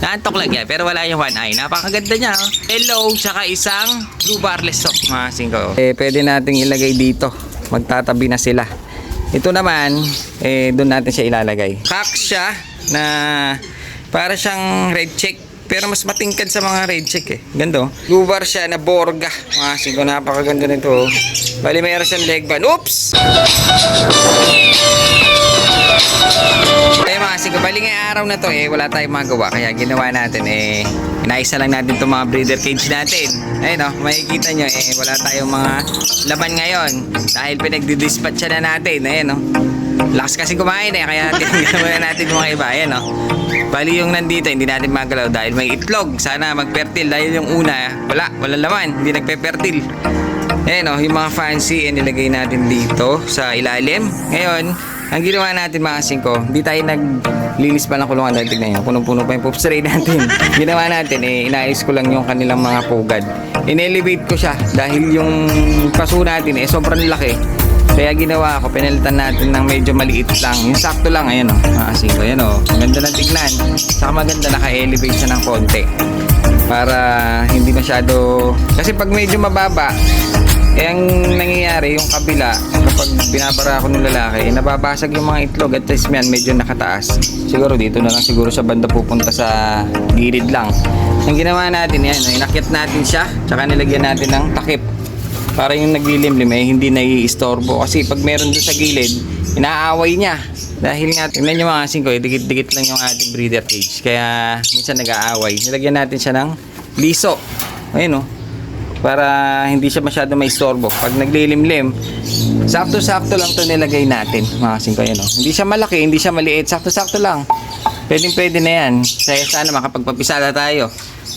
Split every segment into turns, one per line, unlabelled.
Naantok lang yan, pero wala yung one eye. Napakaganda niya. Oh. Hello, tsaka isang blue barless sock, mga singko. Eh, pwede nating ilagay dito. Magtatabi na sila. Ito naman, eh, doon natin siya ilalagay. Cock siya na para siyang red check. Pero mas matingkad sa mga red check eh. Ganda oh. Blue bar siya na Borga. Mga singko, napakaganda nito. oh. Bali, mayroon siyang leg band. Oops! Eh mga sigo, bali ngayong araw na to eh, wala tayong magawa. Kaya ginawa natin eh, inaisa lang natin itong mga breeder cage natin. Ayun oh, makikita nyo eh, wala tayong mga laman ngayon. Dahil pinagdi-dispatch na natin. Ayun oh. Lakas kasi kumain eh, kaya tinanggal natin yung mga iba. Ayan oh. Bali yung nandito, hindi natin magalaw dahil may itlog. Sana magpertil dahil yung una, wala, wala laman, hindi nagpe-fertil. Ayan o, yung mga fancy eh, nilagay natin dito sa ilalim. Ngayon, ang ginawa natin mga singko, hindi tayo naglinis pa ng kulungan dahil tignan nyo, punong-puno pa yung poop tray natin. ginawa natin, eh, inayos ko lang yung kanilang mga pugad. In-elevate ko siya dahil yung paso natin eh, sobrang laki. Kaya ginawa ko, pinalitan natin ng medyo maliit lang. Yung sakto lang, ayan o, mga singko, ayan o. Maganda ng tignan. Saka maganda naka-elevate siya ng konti para hindi masyado kasi pag medyo mababa eh ang nangyayari yung kabila kapag binabara ako ng lalaki eh, nababasag yung mga itlog at least yan medyo nakataas. Siguro dito na lang siguro sa banda pupunta sa gilid lang. Ang ginawa natin yan inakyat natin siya tsaka nilagyan natin ng takip para yung naglilimlim eh hindi naiistorbo. Kasi pag meron doon sa gilid inaaway niya. Dahil nga tingnan nyo mga asin ko eh, dikit-dikit lang yung ating breeder cage. Kaya minsan nag-aaway. Nilagyan natin siya ng liso. Ayun oh. Para hindi siya masyado maistorbo. Pag naglilimlim sakto-sakto lang to nilagay natin mga asin ko ayun oh. Hindi siya malaki hindi siya maliit. Sakto-sakto lang. Pwedeng pwede na yan. Kaya sana makapagpapisala tayo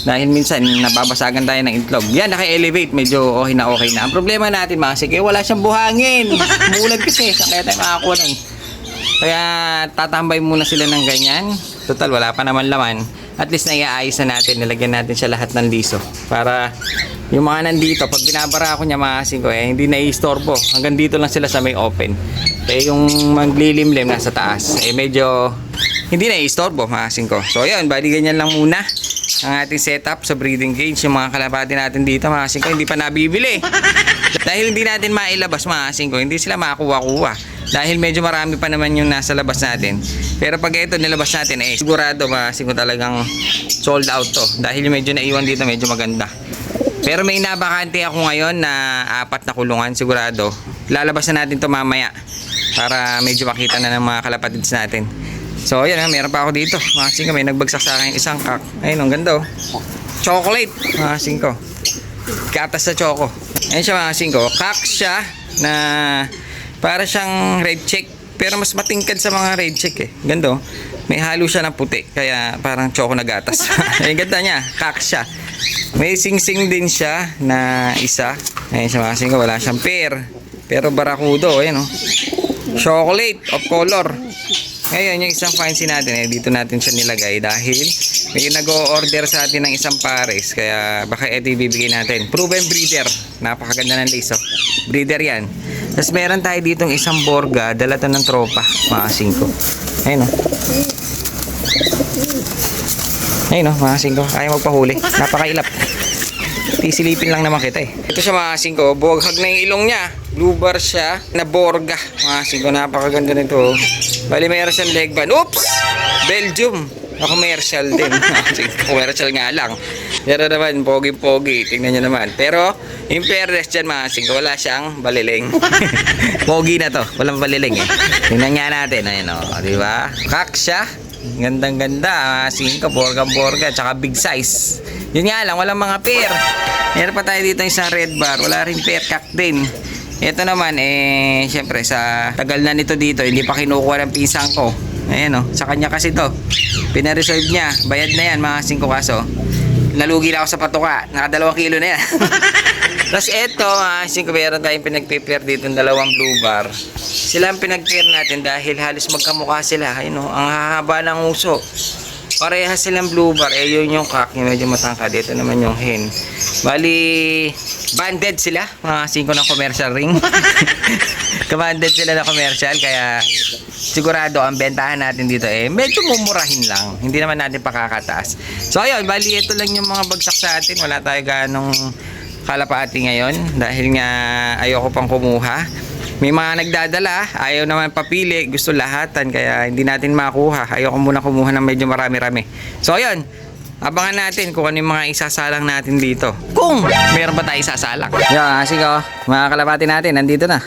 dahil minsan nababasagan tayo ng itlog. Yan, naka-elevate. Medyo okay na okay na. Ang problema natin mga sige, wala siyang buhangin. Mulag kasi. Kaya tayo makakuha nun? Kaya tatambay muna sila ng ganyan. Total, wala pa naman laman. At least naiaayos na natin. Nilagyan natin siya lahat ng liso. Para yung mga nandito, pag binabara ako niya mga ko, eh, hindi naiistorbo. Hanggang dito lang sila sa may open. Kaya yung maglilimlim nasa taas, eh medyo hindi naiistorbo mga ko. So yun, bali ganyan lang muna ang ating setup sa breeding cage. Yung mga kalapati natin dito mga ko, hindi pa nabibili. Dahil hindi natin mailabas mga ko, hindi sila makakuha-kuha. Dahil medyo marami pa naman yung nasa labas natin. Pero pag ito nilabas natin, eh sigurado mga ko talagang sold out to. Dahil medyo naiwan dito, medyo maganda. Pero may nabakante ako ngayon na apat na kulungan sigurado. Lalabas na natin to mamaya para medyo makita na ng mga kalapatids natin. So ayan ha, meron pa ako dito. Mga singko, may nagbagsak sa akin isang kak. Ayun, ang ganda oh. Chocolate, mga singko. Gatas sa choco. Ayun siya mga singko. Kak siya na para siyang red check. Pero mas matingkad sa mga red check eh. Ganda oh. May halo siya ng puti. Kaya parang choco na gatas. Ayun, ganda niya. Kak siya. May sing-sing din siya na isa. Ayun siya mga singko. Wala siyang pair. Pero barakudo. Ayun oh. Chocolate of color. Ngayon, yung isang fancy natin, eh, dito natin siya nilagay dahil may nag-o-order sa atin ng isang pares. Kaya baka ito ibibigay natin. Proven breeder. Napakaganda ng lace, oh. Breeder yan. Tapos meron tayo ditong isang borga. Dala to ng tropa. Mga singko. Ayun, oh. Ayun, oh, mga singko. Ayaw magpahuli. Napakailap. Tisilipin lang naman kita eh. Ito siya mga singko. Buwaghag na yung ilong niya. Blue bar siya na borga. Mga singko, napakaganda nito. Bali, mayroon siyang leg band. Oops! Belgium. Na commercial din. Commercial nga lang. Pero naman, pogi-pogi. Tingnan nyo naman. Pero, in fairness dyan mga singko, wala siyang baliling. pogi na to. Walang baliling eh. Tingnan nga natin. Ayun o. Oh, di ba? Kak siya. Gandang ganda. Mga singko, borga-borga. Tsaka big size. Yun nga lang, walang mga pair. Meron pa tayo dito isang red bar. Wala rin pair. Kak din. Ito naman, eh, syempre, sa tagal na nito dito, hindi pa kinukuha ng pisang ko. Ayan, oh. Sa kanya kasi to. Pinareserve niya. Bayad na yan, mga 5 kaso. Nalugi na ako sa patuka. Nakadalawang kilo na yan. Tapos eto, mga 5 meron tayong pinagpipir dito ng dalawang blue bar. Sila ang pinagpir natin dahil halos magkamukha sila. Ayun, oh, ang hahaba ng uso. Parehas silang blue bar. Eh, yun yung kak. Yung medyo matangkad. Ito naman yung hen. Bali, banded sila. Mga 5 ng commercial ring. commanded sila na commercial kaya sigurado ang bentahan natin dito eh medyo mumurahin lang. Hindi naman natin pakakataas. So ayun, bali ito lang yung mga bagsak sa atin. Wala tayo ganong kalapati ngayon dahil nga ayoko pang kumuha. May mga nagdadala, ayaw naman papili, gusto lahatan kaya hindi natin makuha. Ayoko muna kumuha ng medyo marami-rami. So ayun, abangan natin kung ano yung mga isasalang natin dito. Kung meron ba tayo isasalang. Yan, sige oh, mga kalapati natin, nandito na.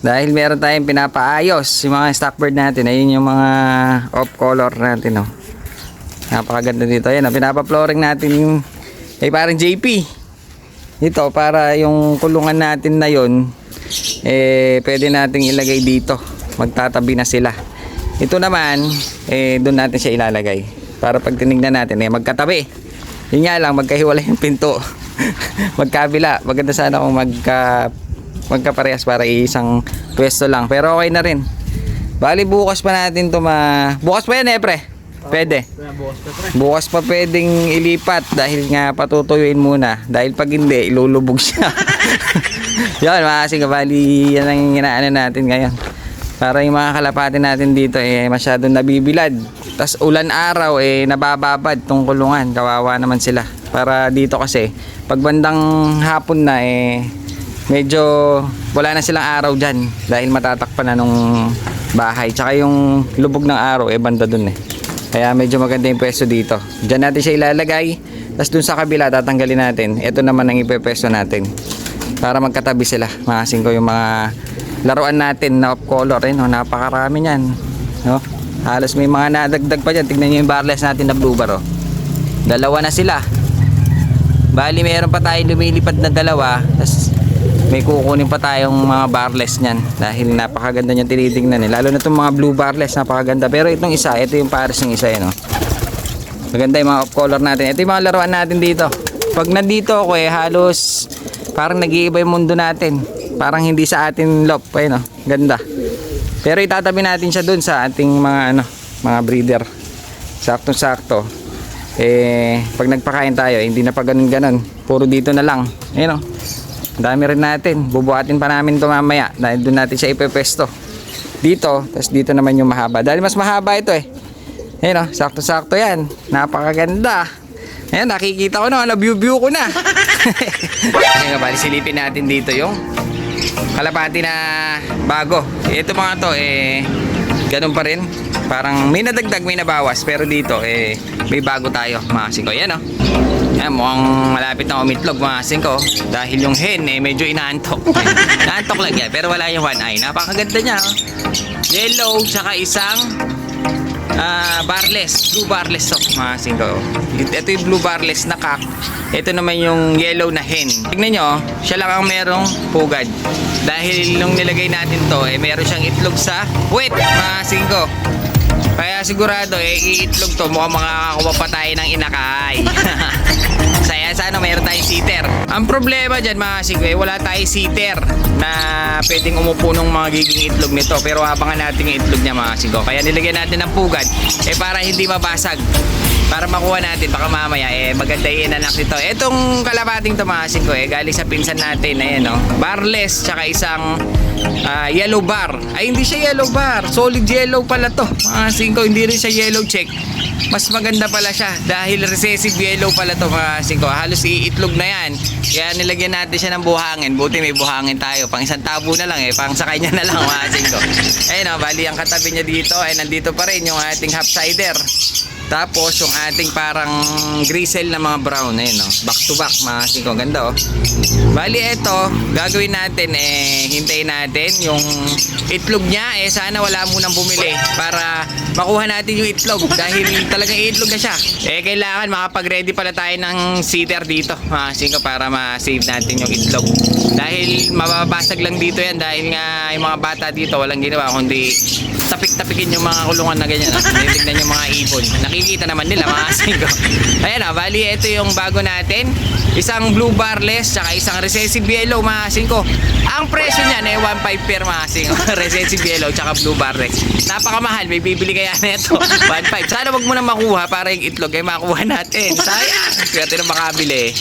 Dahil meron tayong pinapaayos yung mga stock bird natin. Ayun yung mga off color natin oh. Napakaganda dito. Ayan, oh, pinapa-flooring natin yung eh parang JP. Ito para yung kulungan natin na yon eh pwede nating ilagay dito. Magtatabi na sila. Ito naman eh doon natin siya ilalagay para pag tinignan natin eh magkatabi. Yun nga lang magkahiwalay yung pinto. Magkabila. Maganda sana kung magka magkaparehas para isang pwesto lang. Pero okay na rin. Bali bukas pa natin to ma... Bukas pa yan eh pre. Pwede. Bukas pa pwedeng ilipat dahil nga patutuyuin muna. Dahil pag hindi, ilulubog siya. yan mga kasing bali yan ang inaano natin ngayon. Para yung mga kalapati natin dito eh masyadong nabibilad. Tapos ulan araw eh nabababad tong kulungan. Kawawa naman sila. Para dito kasi pag bandang hapon na eh medyo wala na silang araw dyan dahil matatakpan na nung bahay. Tsaka yung lubog ng araw eh banda dun eh. Kaya medyo maganda yung pwesto dito. Diyan natin siya ilalagay. Tapos dun sa kabila tatanggalin natin. Ito naman ang ipepwesto natin. Para magkatabi sila. Makasin ko yung mga laruan natin na off color. Eh, no? Napakarami niyan. No? Halos may mga nadagdag pa dyan. Tignan nyo yung barless natin na blue bar. Oh. Dalawa na sila. Bali meron pa tayong lumilipad na dalawa. Tapos may kukunin pa tayong mga barless niyan dahil napakaganda niyan tinitingnan eh. Lalo na itong mga blue barless napakaganda. Pero itong isa, ito yung pares ng isa eh, no? Maganda yung mga off color natin. Ito yung mga laruan natin dito. Pag nandito ako eh, halos parang nag-iiba yung mundo natin. Parang hindi sa atin lop. Ayun, no? Ganda. Pero itatabi natin siya dun sa ating mga ano, mga breeder. Saktong-sakto. Eh, pag nagpakain tayo, eh, hindi na pa ganun-ganon. Puro dito na lang. Ayun? Ang dami rin natin. Bubuhatin pa namin ito mamaya dahil doon natin siya ipepesto. Dito, tapos dito naman yung mahaba. Dahil mas mahaba ito eh. Ayun o, sakto-sakto yan. Napakaganda. Ayan, nakikita ko na, na-view-view ko na. Ayun bali silipin natin dito yung kalapati na bago. Ito mga to, eh, ganun pa rin. Parang may nadagdag, may nabawas. Pero dito, eh, may bago tayo, mga siko. Yan o. Yan, mukhang malapit na umitlog mga singko. Dahil yung hen eh, medyo inaantok. inaantok lang yan, pero wala yung one eye. Napakaganda niya. Oh. Yellow, tsaka isang ah barless. Blue barless to mga singko. Ito yung blue barless na cock. Ito naman yung yellow na hen. Tignan nyo, siya lang ang merong pugad. Dahil nung nilagay natin to, eh, meron siyang itlog sa puwet mga singko. Kaya sigurado eh, iitlog to mukhang makakakuha pa tayo ng inakay. Sana mayroon tayong seater. Ang problema dyan mga sigwe, wala tayong seater na pwedeng umupo ng mga giging itlog nito. Pero abangan natin yung itlog niya mga sigwe. Kaya nilagyan natin ng pugad eh para hindi mabasag. Para makuha natin, baka mamaya eh maganda yung anak nito. Etong kalabating tumasin ko eh, galing sa pinsan natin, ayan no. Barless, tsaka isang ah, yellow bar. Ay hindi siya yellow bar, solid yellow pala to. Mga singko, hindi rin siya yellow check. Mas maganda pala siya dahil recessive yellow pala to mga singko. Halos iitlog na yan. Kaya nilagyan natin siya ng buhangin. Buti may buhangin tayo. Pang isang tabo na lang eh. Pang sa kanya na lang mga singko. Ayun o, bali ang katabi niya dito ay nandito pa rin yung ating half cider. Tapos yung ating parang grisel na mga brown ayun no. Back to back mga singko. Ganda oh. Bali ito, gagawin natin eh hintayin natin yung itlog niya eh sana wala munang bumili para makuha natin yung itlog dahil talagang itlog na siya. Eh kailangan makapag-ready pala tayo ng seater dito mga singko para ma-save natin yung itlog. Dahil mababasag lang dito yan dahil nga yung mga bata dito walang ginawa kundi tapik-tapikin yung mga kulungan na ganyan. ah. Tinitignan yung mga ibon. Nakikita naman nila mga singko. Ayan ah, bali ito yung bago natin. Isang blue barless tsaka isang recessive yellow mga singko. Ang presyo niyan eh 1.5 per mga singko. recessive yellow tsaka blue barless. Napakamahal, may bibili kaya na ito. 1.5. Sana wag mo na makuha para yung itlog ay makuha natin. Sayang. Kaya tayo makabili.